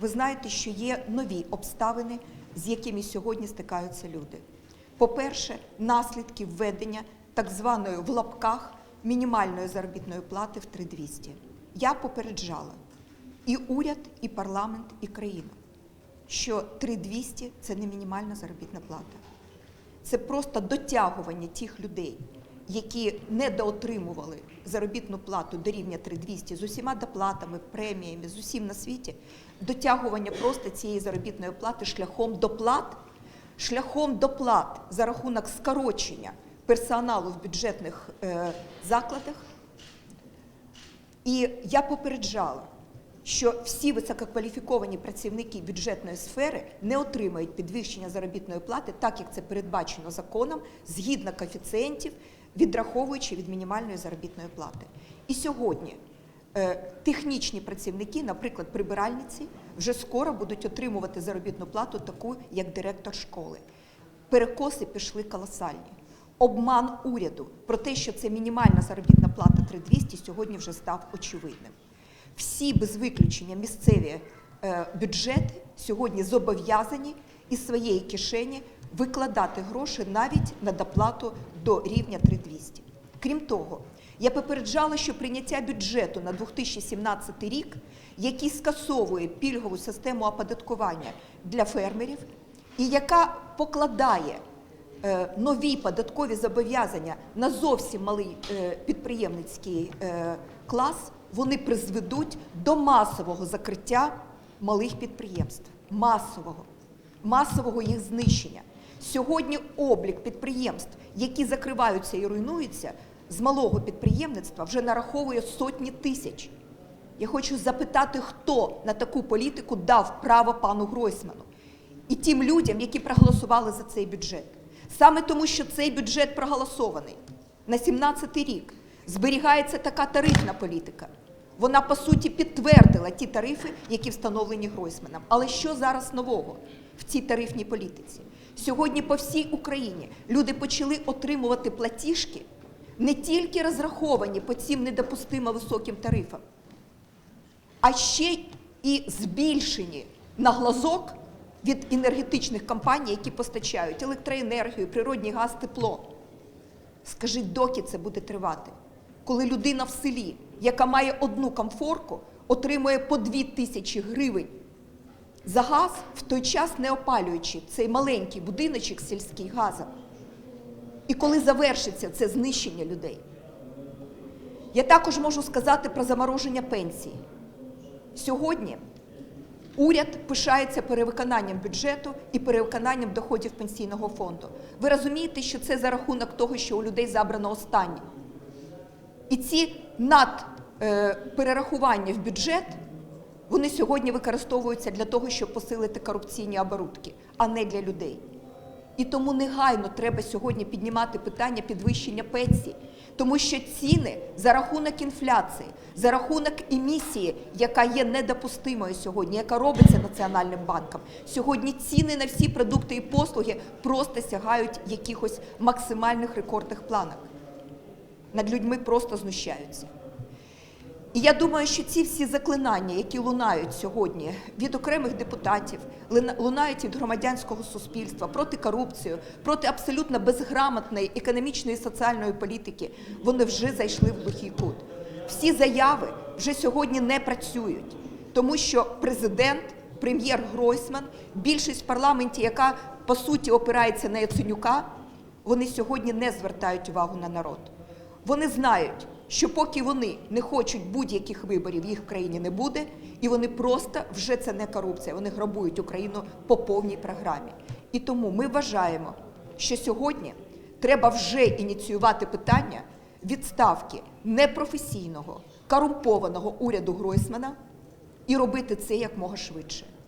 ви знаєте, що є нові обставини, з якими сьогодні стикаються люди. По-перше, наслідки введення так званої в лапках мінімальної заробітної плати в 3200. Я попереджала і уряд, і парламент, і країну, що 3200 – це не мінімальна заробітна плата. Це просто дотягування тих людей, які недоотримували заробітну плату до рівня 3200 з усіма доплатами, преміями, з усім на світі, дотягування просто цієї заробітної плати шляхом доплат, шляхом доплат за рахунок скорочення персоналу в бюджетних е, закладах. І я попереджала, що всі висококваліфіковані працівники бюджетної сфери не отримають підвищення заробітної плати, так як це передбачено законом, згідно коефіцієнтів, відраховуючи від мінімальної заробітної плати. І сьогодні е, технічні працівники, наприклад, прибиральниці, вже скоро будуть отримувати заробітну плату таку, як директор школи. Перекоси пішли колосальні. Обман уряду про те, що це мінімальна заробітна плата 3200, сьогодні вже став очевидним. Всі без виключення місцеві е, бюджети сьогодні зобов'язані із своєї кишені викладати гроші навіть на доплату до рівня 3200. Крім того, я попереджала, що прийняття бюджету на 2017 рік, який скасовує пільгову систему оподаткування для фермерів, і яка покладає е, нові податкові зобов'язання на зовсім малий е, підприємницький клас, вони призведуть до масового закриття малих підприємств. Масового, масового їх знищення. Сьогодні облік підприємств, які закриваються і руйнуються, з малого підприємництва вже нараховує сотні тисяч. Я хочу запитати, хто на таку політику дав право пану Гройсману і тим людям, які проголосували за цей бюджет. Саме тому, що цей бюджет проголосований на 17 рік, зберігається така тарифна політика. Вона по суті підтвердила ті тарифи, які встановлені Гройсманом. Але що зараз нового в цій тарифній політиці? Сьогодні по всій Україні люди почали отримувати платіжки, не тільки розраховані по цим недопустимо високим тарифам, а ще і збільшені на глазок від енергетичних компаній, які постачають електроенергію, природній газ, тепло. Скажіть, доки це буде тривати? Коли людина в селі, яка має одну комфорку, отримує по 2 тисячі гривень за газ, в той час не опалюючи цей маленький будиночок сільський газом. І коли завершиться це знищення людей. Я також можу сказати про замороження пенсій. Сьогодні уряд пишається перевиконанням бюджету і перевиконанням доходів пенсійного фонду. Ви розумієте, що це за рахунок того, що у людей забрано останнє. І ці надперерахування в бюджет, вони сьогодні використовуються для того, щоб посилити корупційні оборудки, а не для людей. І тому негайно треба сьогодні піднімати питання підвищення пенсій, тому що ціни за рахунок інфляції, за рахунок емісії, яка є недопустимою сьогодні, яка робиться Національним банком, сьогодні ціни на всі продукти і послуги просто сягають якихось максимальних рекордних планок. Над людьми просто знущаються. І я думаю, що ці всі заклинання, які лунають сьогодні від окремих депутатів, лунають від громадянського суспільства проти корупції, проти абсолютно безграмотної економічної і соціальної політики, вони вже зайшли в глухий кут. Всі заяви вже сьогодні не працюють, тому що президент, прем'єр Гройсман, більшість в парламенті, яка по суті опирається на Яценюка, вони сьогодні не звертають увагу на народ. Вони знають, що поки вони не хочуть будь-яких виборів, їх в країні не буде, і вони просто вже це не корупція, вони грабують Україну по повній програмі. І тому ми вважаємо, що сьогодні треба вже ініціювати питання відставки непрофесійного, корумпованого уряду Гройсмана і робити це як мога швидше.